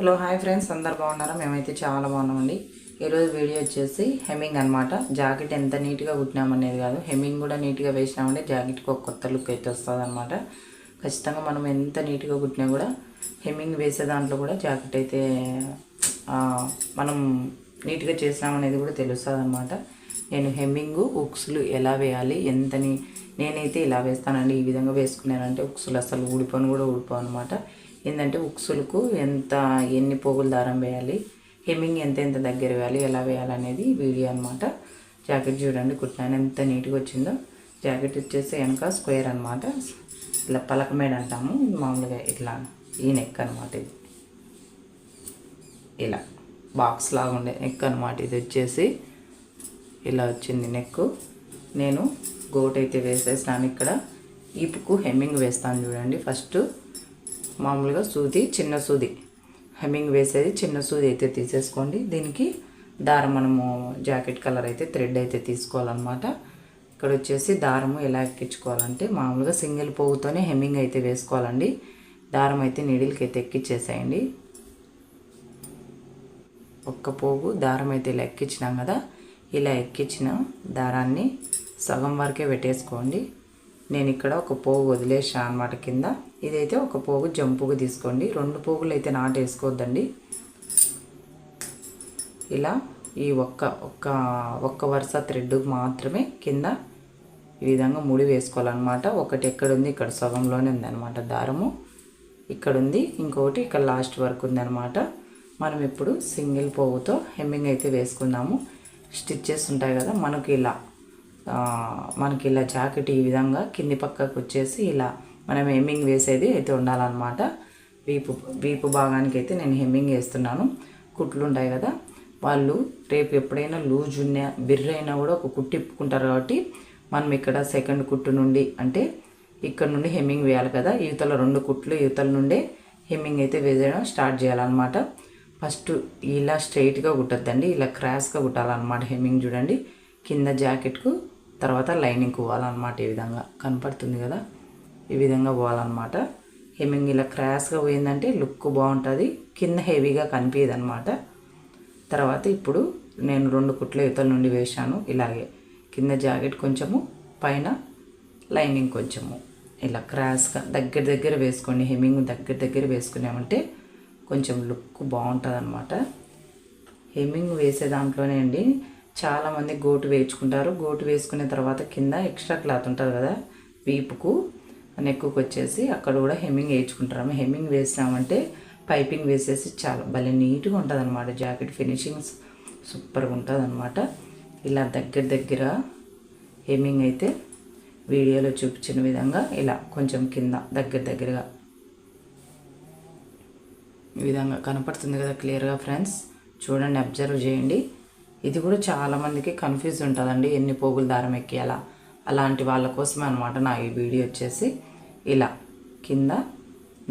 Hello hi friends అందరు బాగున్నారా? మేమైతే చాలా బాగున్నామండి. ఈరోజు వీడియో వచ్చేసి హెమ్మింగ్ అనమాట జాకెట్ ఎంత నీట్గా కుట్టినామనేది కాదు. హెమ్మింగ్ కూడా నీట్గా వేసినామంటే జాకెట్కి ఒక కొత్త లుక్ అయితే వస్తుంది అనమాట ఖచ్చితంగా మనం ఎంత నీట్గా కుట్టినా కూడా హెమ్మింగ్ వేసే దాంట్లో కూడా జాకెట్ అయితే మనం నీట్గా చేసినామనేది కూడా తెలుస్తుంది అనమాట నేను హెమ్మింగ్ ఉక్సులు ఎలా వేయాలి ఎంతని నేనైతే ఇలా వేస్తానండి ఈ విధంగా వేసుకున్నానంటే ఉక్సులు అసలు ఊడిపోను కూడా ఊడిపో అనమాట ఏంటంటే ఉక్సులకు ఎంత ఎన్ని పోగులు దారం వేయాలి హెమ్మింగ్ ఎంత ఎంత దగ్గర వేయాలి ఎలా వేయాలనేది వీడియో అనమాట జాకెట్ చూడండి కుట్టినాను ఎంత నీట్గా వచ్చిందో. జాకెట్ వచ్చేసి వెనక స్క్వేర్ అనమాట ఇలా పలకమేడ అంటాము. మామూలుగా ఇట్లా ఈ నెక్ అనమాట ఇది. ఇలా బాక్స్ లాగా ఉండే నెక్ అనమాట ఇది వచ్చేసి. ఇలా వచ్చింది నెక్. నేను గోట్ అయితే వేసేసాను ఇక్కడ ఈపుకు హెమ్మింగ్ వేస్తాను చూడండి. ఫస్ట్ మామూలుగా సూది చిన్న సూది. హెమ్మింగ్ వేసేది చిన్న సూది అయితే తీసేసుకోండి. దీనికి దారం మనము జాకెట్ కలర్ అయితే థ్రెడ్ అయితే తీసుకోవాలన్నమాట. ఇక్కడ వచ్చేసి దారము ఎలా ఎక్కించుకోవాలంటే మామూలుగా సింగిల్ పోగుతోనే హెమ్మింగ్ అయితే వేసుకోవాలండి. దారం అయితే నీడిల్కి అయితే ఎక్కించేసేయండి ఒక్క పోగు దారం అయితే ఇలా ఎక్కించినాం కదా. ఇలా ఎక్కించిన దారాన్ని సగం వరకే పెట్టేసుకోండి. నేను ఇక్కడ ఒక పోగు వదిలేసాను అనమాట కింద. ఇదైతే ఒక పోగు జంపుగా తీసుకోండి. రెండు పోగులు అయితే నాటేసుకోవద్దండి ఇలా ఈ ఒక్క ఒక్క ఒక్క వరుస థ్రెడ్ మాత్రమే కింద ఈ విధంగా ముడి వేసుకోవాలన్నమాట. ఒకటి ఎక్కడ ఉంది ఇక్కడ సగంలోనే ఉందన్నమాట దారము. ఇక్కడ ఉంది ఇంకొకటి ఇక్కడ లాస్ట్ వరకు ఉందన్నమాట. మనం ఇప్పుడు సింగిల్ పోగుతో హెమ్మింగ్ అయితే వేసుకుందాము. స్టిచ్చెస్ ఉంటాయి కదా మనకి ఇలా మనకి ఇలా జాకెట్ ఈ విధంగా కింది పక్కకు వచ్చేసి ఇలా మనం హెమ్మింగ్ వేసేది అయితే ఉండాలన్నమాట. వీపు వీపు భాగానికి అయితే నేను హెమ్మింగ్ వేస్తున్నాను. కుట్లు ఉంటాయి కదా వాళ్ళు రేపు ఎప్పుడైనా లూజ్ ఉన్న బిర్రైనా కూడా ఒక కుట్టు ఇప్పుకుంటారు కాబట్టి మనం ఇక్కడ సెకండ్ కుట్టు నుండి అంటే ఇక్కడ నుండి హెమ్మింగ్ వేయాలి కదా యువతల రెండు కుట్లు యువతల నుండే హెమ్మింగ్ అయితే వేసేయడం స్టార్ట్ చేయాలన్నమాట. ఫస్ట్ ఇలా స్ట్రైట్గా కుట్టద్దండి ఇలా క్రాస్గా కుట్టాలన్నమాట హెమ్మింగ్ చూడండి. కింద జాకెట్కు తర్వాత లైనింగ్ పోవాలన్నమాట ఈ విధంగా. కనపడుతుంది కదా? ఈ విధంగా పోవాలన్నమాట. హెమ్మింగ్ ఇలా క్రాస్గా పోయిందంటే లుక్ బాగుంటుంది. కింద హెవీగా కనిపించదు అనమాట తర్వాత ఇప్పుడు నేను రెండు కుట్ల యువతల నుండి వేశాను. ఇలాగే కింద జాకెట్ కొంచెము పైన లైనింగ్ కొంచెము. ఇలా క్రాస్గా దగ్గర దగ్గర వేసుకోండి. హెమ్మింగ్ దగ్గర దగ్గర వేసుకున్నామంటే కొంచెం లుక్ బాగుంటుంది అనమాట హెమ్మింగ్ వేసే దాంట్లోనే అండి చాలామంది గోటు వేయించుకుంటారు. గోటు వేసుకున్న తర్వాత కింద ఎక్స్ట్రా క్లాత్ ఉంటుంది కదా వీపుకు నెక్కుకు వచ్చేసి అక్కడ కూడా హెమ్మింగ్ వేయించుకుంటారు. హెమ్మింగ్ వేసినామంటే పైపింగ్ వేసేసి చాలా భలే నీట్గా ఉంటుంది అనమాట జాకెట్ ఫినిషింగ్స్ సూపర్గా ఉంటుంది అనమాట ఇలా దగ్గర దగ్గర హెమ్మింగ్ అయితే వీడియోలో చూపించిన విధంగా ఇలా కొంచెం కింద దగ్గర దగ్గరగా ఈ విధంగా కనపడుతుంది కదా క్లియర్గా ఫ్రెండ్స్. చూడండి అబ్జర్వ్ చేయండి. ఇది కూడా చాలామందికి కన్ఫ్యూజ్ ఉంటుందండి ఎన్ని పోగులు దారం ఎక్కియాలా అలాంటి వాళ్ళ కోసమే అనమాట నా ఈ వీడియో వచ్చేసి. ఇలా కింద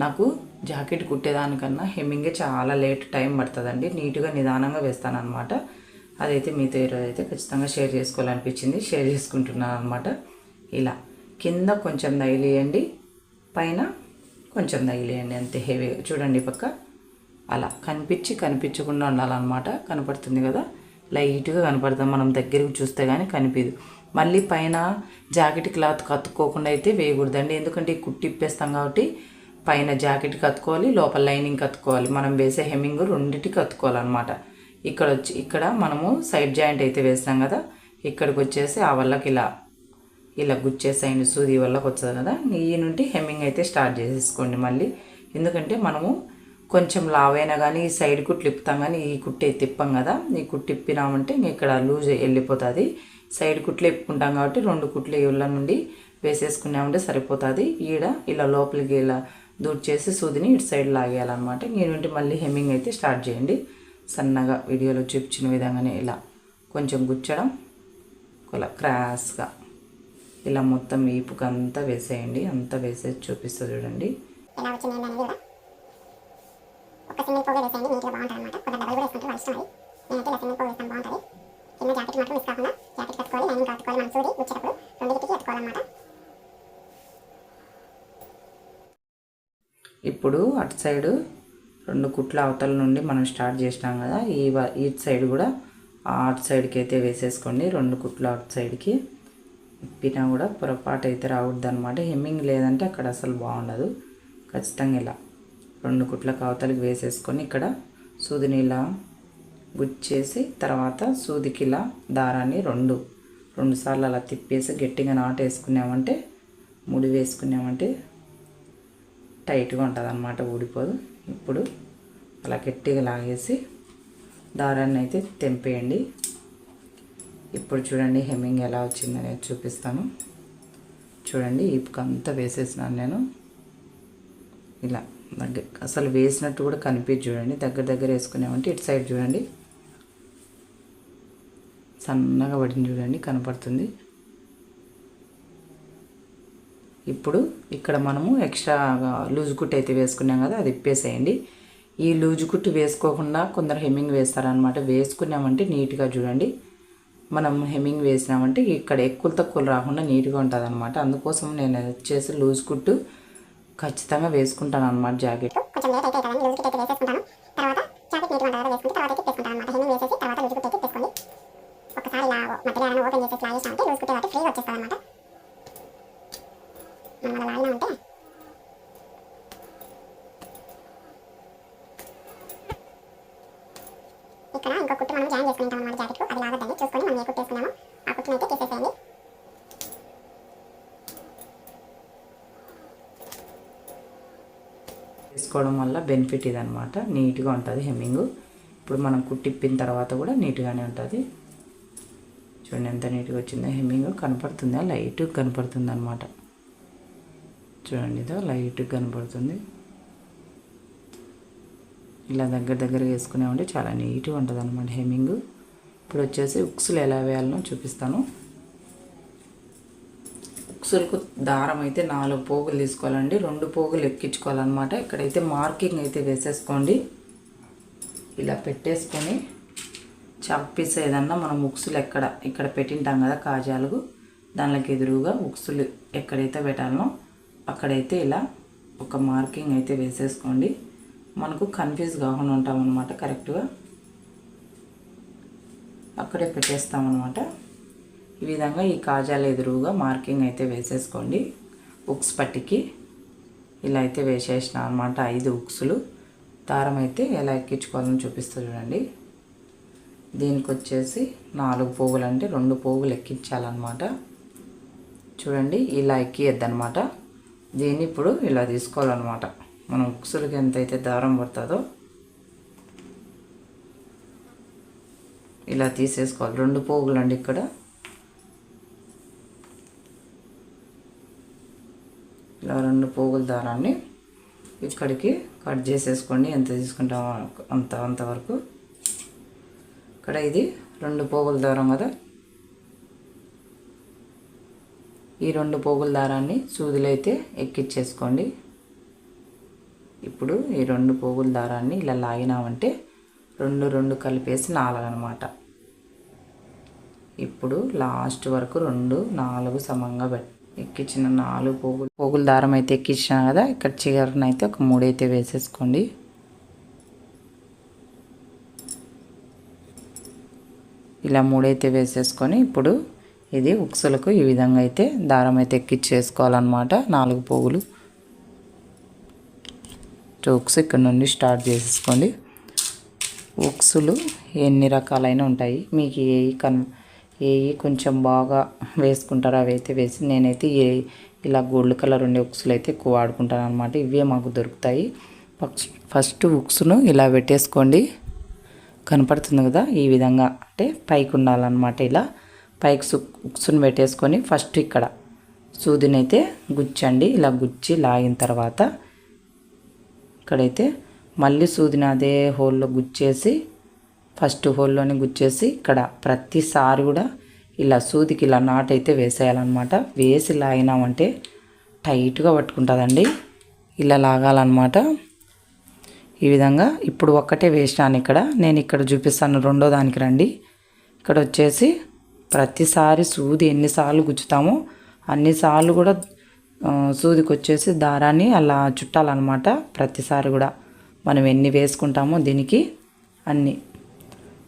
నాకు జాకెట్ కుట్టేదానికన్నా హెమ్మింగే చాలా లేట్ టైం పడుతుందండి నీట్గా నిదానంగా వేస్తానమాట అదైతే మీతో ఈరోజైతే అయితే ఖచ్చితంగా షేర్ చేసుకోవాలనిపించింది షేర్ చేసుకుంటున్నాను అనమాట ఇలా కింద కొంచెం తగిలేయండి పైన కొంచెం తగిలేయండి అంతే హెవీగా. చూడండి పక్క. అలా కనిపించి కనిపించకుండా ఉండాలన్నమాట కనపడుతుంది కదా. లైట్గా కనపడతాం. మనం దగ్గరికి చూస్తే కానీ కనిపించదు మళ్ళీ పైన జాకెట్ క్లాత్ కత్తుకోకుండా అయితే వేయకూడదండి. ఎందుకంటే ఈ కుట్టి ఇప్పేస్తాం కాబట్టి పైన జాకెట్ కత్తుకోవాలి లోపల లైనింగ్ కత్తుకోవాలి. మనం వేసే హెమ్మింగ్ రెండింటికి కత్తుకోవాలన్నమాట. ఇక్కడ వచ్చి ఇక్కడ మనము సైడ్ జాయింట్ అయితే వేస్తాం కదా ఇక్కడికి వచ్చేసి ఆ వల్లకి ఇలా ఇలా గుచ్చేసాయండి. సూది వల్లకి వస్తుంది కదా ఈ నుండి హెమ్మింగ్ అయితే స్టార్ట్ చేసేసుకోండి మళ్ళీ. ఎందుకంటే మనము కొంచెం లావైనా కానీ ఈ సైడ్ కుట్లు ఇప్పుతాం కానీ ఈ కుట్టే తిప్పం కదా. ఈ కుట్టి తిప్పినామంటే ఇంక ఇక్కడ లూజ్ వెళ్ళిపోతుంది. సైడ్ కుట్లు ఇప్పుకుంటాం కాబట్టి రెండు కుట్లు ఇళ్ళ నుండి వేసేసుకున్నామంటే సరిపోతుంది. ఈడ ఇలా లోపలికి ఇలా దూడ్చేసి సూదిని ఇటు సైడ్ లాగేయాలన్నమాట. ఇంకేంటి మళ్ళీ హెమ్మింగ్ అయితే స్టార్ట్ చేయండి. సన్నగా వీడియోలో చూపించిన విధంగానే ఇలా కొంచెం గుచ్చడం ఇలా క్రాస్గా ఇలా మొత్తం వీపుకి అంతా వేసేయండి. అంతా వేసేసి చూపిస్తుంది చూడండి ఎలా వచ్చింది ఏంటి అనేది కూడా ఒక సింగిల్ పోగు వేసేయండి నీట్గా బాగుంటుంది అనమాట కొంత డబల్ కూడా వేసుకుంటే వాళ్ళ ఇష్టం అది నేనైతే ఇలా సింగిల్ పోగు వేస్తాను బాగుంటుంది కింద జాకెట్ మాత్రం మిస్ కాకుండా జాకెట్ కట్టుకోవాలి లైనింగ్ కట్టుకోవాలి మనం సూది వచ్చేటప్పుడు రెండింటికి కట్టుకోవాలన్నమాట ఇప్పుడు అటు సైడు రెండు కుట్ల అవతల నుండి మనం స్టార్ట్ చేసినాం కదా ఈ ఇటు ఈ సైడ్ కూడా అటు సైడ్కి అయితే వేసేసుకోండి. రెండు కుట్ల అటు సైడ్కి ఇప్పినా కూడా పొరపాటు అయితే రావద్దు అనమాట హెమ్మింగ్ లేదంటే అక్కడ అసలు బాగుండదు. ఖచ్చితంగా ఇలా రెండు కుట్లకు అవతలకి వేసేసుకొని ఇక్కడ సూదిని ఇలా గుచ్చేసి తర్వాత సూదికి ఇలా దారాన్ని రెండు రెండుసార్లు అలా తిప్పేసి గట్టిగా నాటు వేసుకున్నామంటే ముడి వేసుకున్నామంటే టైట్గా ఉంటుంది అనమాట ఊడిపోదు. ఇప్పుడు అలా గట్టిగా లాగేసి దారాన్ని అయితే తెంపేయండి. ఇప్పుడు చూడండి హెమ్మింగ్ ఎలా వచ్చిందనేది చూపిస్తాను. చూడండి ఇప్పుకంతా వేసేసినాను నేను. ఇలా దగ్గర అసలు వేసినట్టు కూడా కనిపించి చూడండి. దగ్గర దగ్గర వేసుకున్నామంటే ఇటు సైడ్ చూడండి. సన్నగా పడింది చూడండి కనపడుతుంది. ఇప్పుడు ఇక్కడ మనము ఎక్స్ట్రా లూజ్ కుట్టు అయితే వేసుకున్నాం కదా అది ఇప్పేసేయండి. ఈ లూజ్ కుట్టు వేసుకోకుండా కొందరు హెమ్మింగ్ వేస్తారనమాట వేసుకున్నామంటే నీట్గా చూడండి. మనం హెమ్మింగ్ వేసినామంటే ఇక్కడ ఎక్కువ తక్కువలు రాకుండా నీట్గా ఉంటుంది అనమాట అందుకోసం నేను వచ్చేసి లూజ్ కుట్టు ఖచ్చితంగా వేసుకుంటాను అనమాట జాకెట్ కొంచెం ఒకసారి ఇలా మధ్యలో ఓపెన్ చేసేసి లాగేసామంటే లూజ్ ఫ్రీగా వచ్చేస్తుంది అనమాట మనం అలా లాగినా ఉంటే ఇక్కడ ఇంకో కుట్టు మనం జాయిన్ చేసుకుంటాం అనమాట జాకెట్కు అది లాగద్దండి చూసుకొని మనం ఏ కుట్టు వేసుకున్నామో ఆ కుట్టును అయితే తీసేసేయండి వేసుకోవడం వల్ల బెనిఫిట్ ఇదనమాట నీట్గా ఉంటుంది హెమ్మింగ్. ఇప్పుడు మనం కుట్టిప్పిన తర్వాత కూడా నీట్గానే ఉంటుంది. చూడండి ఎంత నీట్గా వచ్చిందో హెమ్మింగ్. కనపడుతుందా? లైట్ కనపడుతుంది అనమాట చూడండి ఇదో లైట్ కనపడుతుంది. ఇలా దగ్గర దగ్గర వేసుకునేవంటే చాలా నీట్గా ఉంటుంది అనమాట హెమ్మింగ్. ఇప్పుడు వచ్చేసి ఉక్సులు ఎలా వేయాలనో చూపిస్తాను. బాక్సులకు దారం అయితే నాలుగు పోగులు తీసుకోవాలండి. రెండు పోగులు ఎక్కించుకోవాలన్నమాట. ఇక్కడైతే మార్కింగ్ అయితే వేసేసుకోండి. ఇలా పెట్టేసుకొని చంపేసి ఏదన్నా మనం ఉక్సులు ఎక్కడ ఇక్కడ పెట్టింటాం కదా కాజాలు దానికి ఎదురుగా ఉక్సులు ఎక్కడైతే పెట్టాలనో అక్కడైతే ఇలా ఒక మార్కింగ్ అయితే వేసేసుకోండి. మనకు కన్ఫ్యూజ్ కాకుండా ఉంటాం అనమాట కరెక్ట్గా. అక్కడే పెట్టేస్తామన్నమాట. ఈ విధంగా ఈ కాజాల ఎదురుగా మార్కింగ్ అయితే వేసేసుకోండి. ఉక్స్ పట్టికి ఇలా అయితే వేసేసిన అనమాట ఐదు ఉక్సులు. దారం అయితే ఎలా ఎక్కించుకోవాలని చూపిస్తూ చూడండి. దీనికి వచ్చేసి నాలుగు పోగులు అంటే రెండు పోగులు ఎక్కించాలన్నమాట. చూడండి ఇలా ఎక్కియద్దనమాట దీన్ని ఇప్పుడు ఇలా తీసుకోవాలన్నమాట. మనం ఉక్సులకి ఎంతైతే దారం పడుతుందో ఇలా తీసేసుకోవాలి. రెండు పోగులు అండి ఇక్కడ. ఇలా రెండు పోగుల దారాన్ని ఇక్కడికి కట్ చేసేసుకోండి. ఎంత తీసుకుంటామో అంత అంతవరకు ఇక్కడ ఇది రెండు పోగుల దారం కదా. ఈ రెండు పోగుల దారాన్ని సూదులైతే ఎక్కిచ్చేసుకోండి. ఇప్పుడు ఈ రెండు పోగుల దారాన్ని ఇలా లాగినామంటే రెండు రెండు కలిపేసి నాలుగనమాట. ఇప్పుడు లాస్ట్ వరకు రెండు నాలుగు సమంగా పెట్టి ఎక్కించిన నాలుగు పోగులు. పోగుల దారం అయితే ఎక్కించిన కదా ఇక్కడ చివరిన అయితే ఒక మూడైతే వేసేసుకోండి. ఇలా మూడైతే వేసేసుకొని ఇప్పుడు ఇది ఉక్సులకు ఈ విధంగా అయితే దారం అయితే ఎక్కించేసుకోవాలన్నమాట నాలుగు పోగులు. ఉక్స్ ఇక్కడ నుండి స్టార్ట్ చేసేసుకోండి. ఉక్సులు ఎన్ని రకాలైన ఉంటాయి. మీకు ఏ కన్ ఏవి కొంచెం బాగా వేసుకుంటారో అవి అయితే వేసి నేనైతే ఏ ఇలా గోల్డ్ కలర్ ఉండే ఉక్సులు అయితే ఎక్కువ వాడుకుంటాను అనమాట ఇవే మాకు దొరుకుతాయి. ఫస్ట్ ఫస్ట్ ఉక్సును ఇలా పెట్టేసుకోండి. కనపడుతుంది కదా ఈ విధంగా. అంటే పైకి ఉండాలన్నమాట ఇలా. పైకి ఉక్సును పెట్టేసుకొని ఫస్ట్ ఇక్కడ సూదినైతే గుచ్చండి. ఇలా గుచ్చి లాగిన తర్వాత ఇక్కడైతే మళ్ళీ సూదిని అదే హోల్లో గుచ్చేసి ఫస్ట్ హోల్లోనే గుచ్చేసి ఇక్కడ ప్రతిసారి కూడా ఇలా సూదికి ఇలా నాట్ అయితే వేసేయాలన్నమాట. వేసి లాగినామంటే టైట్గా పట్టుకుంటుందండి. ఇలా లాగాలన్నమాట. ఈ విధంగా ఇప్పుడు ఒక్కటే వేసినాను ఇక్కడ. నేను ఇక్కడ చూపిస్తాను రెండో దానికి రండి. ఇక్కడ వచ్చేసి ప్రతిసారి సూది ఎన్నిసార్లు గుచ్చుతామో అన్నిసార్లు కూడా సూదికి వచ్చేసి దారాన్ని అలా చుట్టాలన్నమాట. ప్రతిసారి కూడా మనం ఎన్ని వేసుకుంటామో దీనికి అన్ని.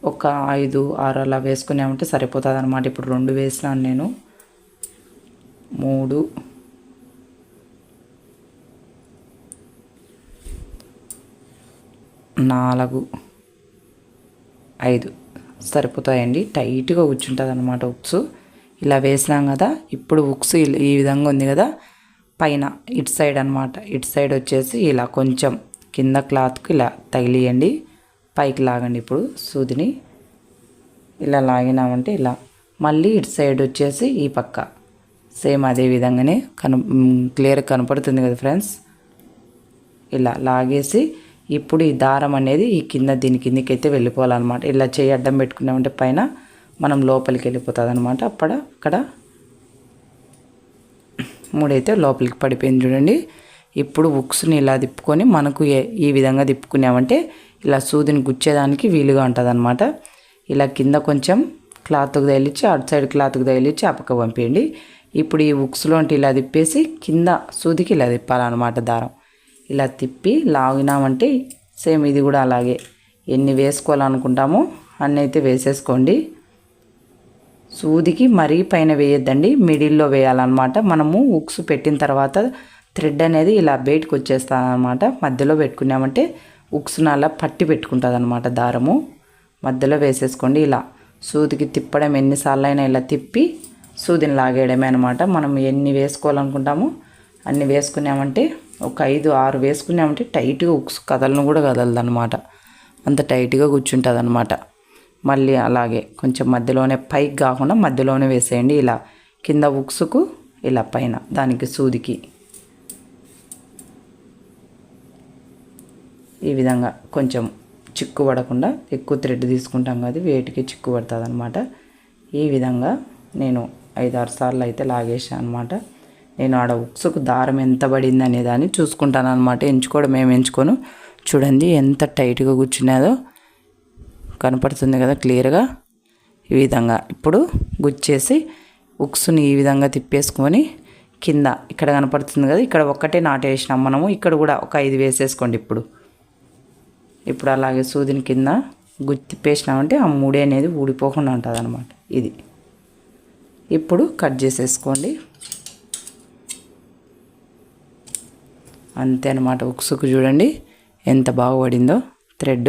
ఒక ఐదు ఆరు అలా వేసుకున్నామంటే సరిపోతుంది అనమాట ఇప్పుడు రెండు వేసినాను నేను. మూడు. నాలుగు. ఐదు. సరిపోతాయండి. టైట్గా కూర్చుంటుంది అనమాట ఉక్స్. ఇలా వేసినాం కదా ఇప్పుడు ఉక్స్ ఈ విధంగా ఉంది కదా పైన ఇటు సైడ్ అనమాట ఇటు సైడ్ వచ్చేసి ఇలా కొంచెం కింద క్లాత్కి ఇలా తగిలియండి. పైకి లాగండి ఇప్పుడు సూదిని. ఇలా లాగినామంటే ఇలా. మళ్ళీ ఇటు సైడ్ వచ్చేసి ఈ పక్క. సేమ్ అదే విధంగానే కను క్లియర్ కనపడుతుంది కదా ఫ్రెండ్స్? ఇలా లాగేసి ఇప్పుడు ఈ దారం అనేది ఈ కింద దీని కిందకి అయితే వెళ్ళిపోవాలన్నమాట. ఇలా చేయి అడ్డం పెట్టుకున్నామంటే పైన మనం లోపలికి వెళ్ళిపోతుంది అనమాట అక్కడ అక్కడ. మూడైతే లోపలికి పడిపోయింది చూడండి. ఇప్పుడు ఉక్స్ని ఇలా తిప్పుకొని మనకు ఏ- ఈ విధంగా తిప్పుకున్నామంటే ఇలా సూదిని గుచ్చేదానికి వీలుగా ఉంటుంది ఇలా కింద కొంచెం క్లాత్కి తగిలిచ్చి అటు సైడ్ క్లాత్కి తగిలిచ్చి అప్పక పంపించండి ఇప్పుడు ఈ ఉక్స్లోంటి ఇలా తిప్పేసి కింద సూదికి ఇలా తిప్పాలన్నమాట దారం. ఇలా తిప్పి లాగినామంటే సేమ్ ఇది కూడా అలాగే. ఎన్ని వేసుకోవాలనుకుంటామో అన్నీ అయితే వేసేసుకోండి. సూదికి మరీ పైన వేయొద్దండి మిడిల్లో వేయాలన్నమాట. మనము ఉక్స్ పెట్టిన తర్వాత థ్రెడ్ అనేది ఇలా బయటకు వచ్చేస్తుంది అనమాట మధ్యలో పెట్టుకున్నామంటే ఉక్స్ను అలా పట్టి పెట్టుకుంటుంది అనమాట దారము. మధ్యలో వేసేసుకోండి. ఇలా సూదికి తిప్పడం ఎన్నిసార్లు అయినా ఇలా తిప్పి సూదిని లాగేయడమే అనమాట మనం ఎన్ని వేసుకోవాలనుకుంటామో అన్ని వేసుకున్నామంటే ఒక ఐదు ఆరు వేసుకున్నామంటే టైట్గా ఉక్స్ కదలను కూడా కదలదు అనమాట అంత టైట్గా కూర్చుంటుంది అనమాట మళ్ళీ అలాగే కొంచెం మధ్యలోనే పైకి కాకుండా మధ్యలోనే వేసేయండి. ఇలా కింద ఉక్సుకు ఇలా పైన దానికి సూదికి. ఈ విధంగా కొంచెం చిక్కు పడకుండా ఎక్కువ థ్రెడ్ తీసుకుంటాం కదా వేటికి చిక్కు పడుతుంది అనమాట ఈ విధంగా నేను ఐదు ఆరు సార్లు అయితే లాగేసాను అనమాట నేను ఆడ ఉక్సుకు దారం ఎంత పడింది అనే దాన్ని చూసుకుంటాను అనమాట ఎంచుకోవడం మేము ఎంచుకోను. చూడండి ఎంత టైట్గా కూర్చున్నదో కనపడుతుంది కదా క్లియర్గా. ఈ విధంగా ఇప్పుడు గుచ్చేసి ఉక్సుని ఈ విధంగా తిప్పేసుకొని కింద ఇక్కడ కనపడుతుంది కదా ఇక్కడ ఒక్కటే నాటేసినాం మనము. ఇక్కడ కూడా ఒక ఐదు వేసేసుకోండి ఇప్పుడు. ఇప్పుడు అలాగే సూదిని కింద గుత్తి తిప్పేసినామంటే ఆ ముడి అనేది ఊడిపోకుండా ఉంటుంది అనమాట ఇది. ఇప్పుడు కట్ చేసేసుకోండి. అంతే అనమాట ఉక్సుకు చూడండి ఎంత బాగా పడిందో థ్రెడ్.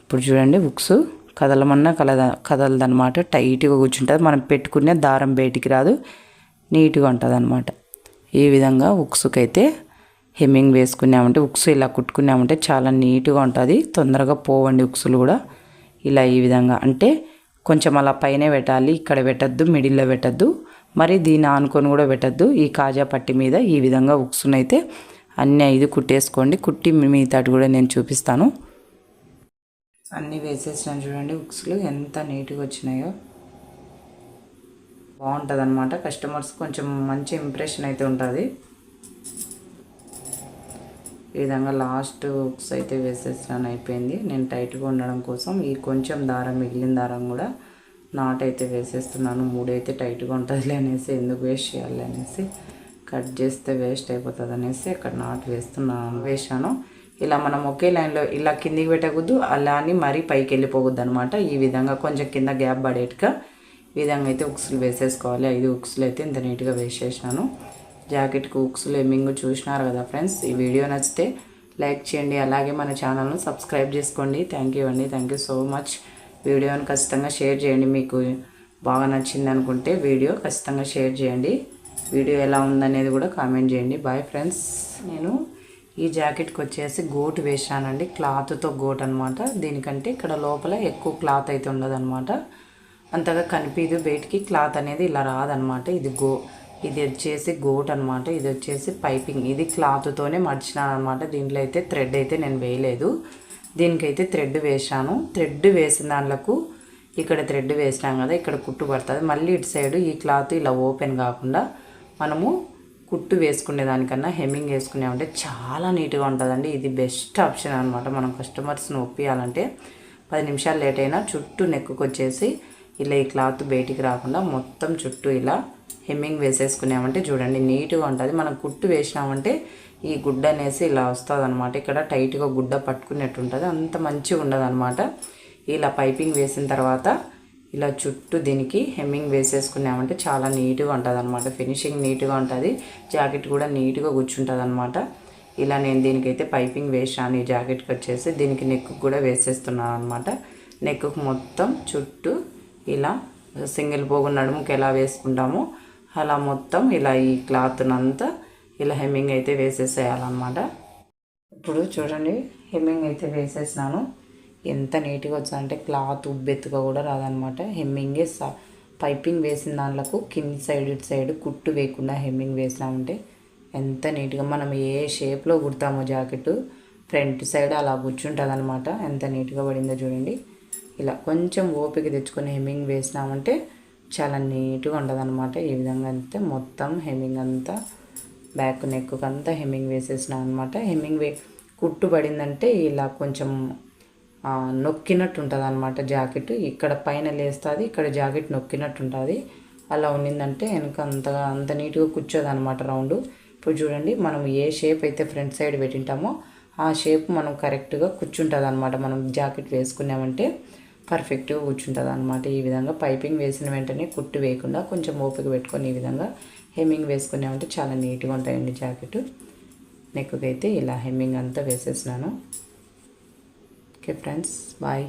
ఇప్పుడు చూడండి ఉక్స్ కదలమన్నా కలద కదలదనమాట టైట్గా కూర్చుంటుంది. మనం పెట్టుకునే దారం బయటికి రాదు. నీట్గా ఉంటుంది అనమాట ఈ విధంగా ఉక్సుకైతే హెమ్మింగ్ వేసుకున్నామంటే ఉక్స్ ఇలా కుట్టుకున్నామంటే చాలా నీట్గా ఉంటుంది. తొందరగా పోవండి ఉక్సులు కూడా. ఇలా ఈ విధంగా. అంటే కొంచెం అలా పైన పెట్టాలి. ఇక్కడ పెట్టద్దు మిడిల్లో పెట్టద్దు. మరి దీన్ని ఆనుకొని కూడా పెట్టద్దు. ఈ కాజా పట్టి మీద ఈ విధంగా ఉక్సునైతే అన్ని ఐదు కుట్టేసుకోండి. కుట్టి మిగతాటి కూడా నేను చూపిస్తాను. అన్నీ వేసేసినాను చూడండి ఉక్సులు. ఎంత నీట్గా వచ్చినాయో. బాగుంటుంది అనమాట కస్టమర్స్ కొంచెం మంచి ఇంప్రెషన్ అయితే ఉంటుంది. ఈ విధంగా లాస్ట్ హుక్స్ అయితే వేసేసాను అయిపోయింది. నేను టైట్గా ఉండడం కోసం ఈ కొంచెం దారం మిగిలిన దారం కూడా నాట్ అయితే వేసేస్తున్నాను. మూడైతే టైట్గా ఉంటుంది అనేసి ఎందుకు వేస్ట్ చేయాలి అనేసి కట్ చేస్తే వేస్ట్ అయిపోతుంది అనేసి అక్కడ నాట్ వేస్తున్నాను వేసాను ఇలా మనం ఒకే లైన్లో ఇలా కిందికి పెట్టకూడదు అలా అని మరీ పైకి వెళ్ళిపోకూడదు అనమాట ఈ విధంగా కొంచెం కింద గ్యాప్ పడేట్టుగా ఈ విధంగా అయితే ఉక్సులు వేసేసుకోవాలి. ఐదు ఉక్సులు అయితే ఇంత నీట్గా వేసేసాను. జాకెట్కి కుక్స్ లెమ్మింగ్ చూసినారు కదా ఫ్రెండ్స్. ఈ వీడియో నచ్చితే లైక్ చేయండి అలాగే మన ఛానల్ను సబ్స్క్రైబ్ చేసుకోండి. థ్యాంక్ యూ అండి. థ్యాంక్ యూ సో మచ్ వీడియోని ఖచ్చితంగా షేర్ చేయండి. మీకు బాగా నచ్చింది అనుకుంటే వీడియో ఖచ్చితంగా షేర్ చేయండి. వీడియో ఎలా ఉందనేది కూడా కామెంట్ చేయండి. బాయ్ ఫ్రెండ్స్ నేను ఈ జాకెట్కి వచ్చేసి గోటు వేసానండి క్లాత్తో గోట్ అనమాట దీనికంటే ఇక్కడ లోపల ఎక్కువ క్లాత్ అయితే ఉండదన్నమాట. అంతగా కనిపించదు బయటికి క్లాత్ అనేది ఇలా రాదనమాట ఇది గో ఇది వచ్చేసి గోట్ అనమాట ఇది వచ్చేసి పైపింగ్. ఇది క్లాత్తోనే మడిచినాను అనమాట దీంట్లో అయితే థ్రెడ్ అయితే నేను వేయలేదు. దీనికైతే థ్రెడ్ వేసాను థ్రెడ్ వేసిన దాంట్లకు ఇక్కడ థ్రెడ్ వేసినాం కదా ఇక్కడ కుట్టు పడుతుంది. మళ్ళీ ఇటు సైడ్ ఈ క్లాత్ ఇలా ఓపెన్ కాకుండా మనము కుట్టు వేసుకునే దానికన్నా హెమ్మింగ్ వేసుకున్నామంటే చాలా నీట్గా ఉంటుందండి. ఇది బెస్ట్ ఆప్షన్ అనమాట మనం కస్టమర్స్ని ఒప్పియాలంటే పది నిమిషాలు లేట్ అయినా చుట్టూ నెక్కుకొచ్చేసి ఇలా ఈ క్లాత్ బయటికి రాకుండా మొత్తం చుట్టూ ఇలా హెమ్మింగ్ వేసేసుకున్నామంటే చూడండి నీట్గా ఉంటుంది. మనం కుట్టు వేసినామంటే ఈ గుడ్డ అనేసి ఇలా వస్తుంది అనమాట ఇక్కడ టైట్గా గుడ్డ పట్టుకున్నట్టు ఉంటుంది అంత మంచిగా ఉండదు అనమాట ఇలా పైపింగ్ వేసిన తర్వాత ఇలా చుట్టూ దీనికి హెమ్మింగ్ వేసేసుకున్నామంటే చాలా నీట్గా ఉంటుంది అనమాట ఫినిషింగ్ నీట్గా ఉంటుంది. జాకెట్ కూడా నీట్గా కూర్చుంటుంది అనమాట ఇలా నేను దీనికైతే పైపింగ్ వేసాను ఈ జాకెట్కి వచ్చేసి దీనికి నెక్కు కూడా వేసేస్తున్నాను అనమాట నెక్కు మొత్తం చుట్టూ ఇలా సింగిల్ పోగు నడుముకి ఎలా వేసుకుంటామో అలా మొత్తం ఇలా ఈ క్లాత్నంతా ఇలా హెమ్మింగ్ అయితే వేసేసేయాలన్నమాట. ఇప్పుడు చూడండి హెమ్మింగ్ అయితే వేసేసినాను. ఎంత నీట్గా వచ్చిందంటే క్లాత్ ఉబ్బెత్తుగా కూడా రాదనమాట హెమ్మింగే సా పైపింగ్ వేసిన దాంట్లకు కింది సైడ్ ఇటు సైడ్ కుట్టు వేయకుండా హెమ్మింగ్ వేసినామంటే ఎంత నీట్గా మనం ఏ షేప్లో కుడతామో జాకెట్ ఫ్రంట్ సైడ్ అలా కూర్చుంటుంది అనమాట ఎంత నీట్గా పడిందో చూడండి. ఇలా కొంచెం ఓపిక తెచ్చుకొని హెమ్మింగ్ వేసినామంటే చాలా నీట్గా ఉండదన్నమాట. ఈ విధంగా అంతే మొత్తం హెమ్మింగ్ అంతా బ్యాక్ నెక్ అంతా హెమ్మింగ్ వేసేసిన అనమాట హెమ్మింగ్ వే కుట్టు పడిందంటే ఇలా కొంచెం నొక్కినట్టు ఉంటుంది అనమాట జాకెట్. ఇక్కడ పైన లేస్తుంది ఇక్కడ జాకెట్ నొక్కినట్టు ఉంటుంది అలా ఉన్నిందంటే వెనక అంతగా అంత నీట్గా కూర్చోదు అనమాట రౌండ్. ఇప్పుడు చూడండి మనం ఏ షేప్ అయితే ఫ్రంట్ సైడ్ పెట్టింటామో ఆ షేప్ మనం కరెక్ట్గా కూర్చుంటుంది అనమాట మనం జాకెట్ వేసుకున్నామంటే పర్ఫెక్ట్గా కూర్చుంటుంది అనమాట ఈ విధంగా పైపింగ్ వేసిన వెంటనే కుట్టు వేయకుండా కొంచెం ఓపిక పెట్టుకొని ఈ విధంగా హెమ్మింగ్ వేసుకున్నామంటే చాలా నీట్గా ఉంటాయండి జాకెట్. నెక్కి అయితే ఇలా హెమ్మింగ్ అంతా వేసేసినాను ఓకే ఫ్రెండ్స్ బాయ్.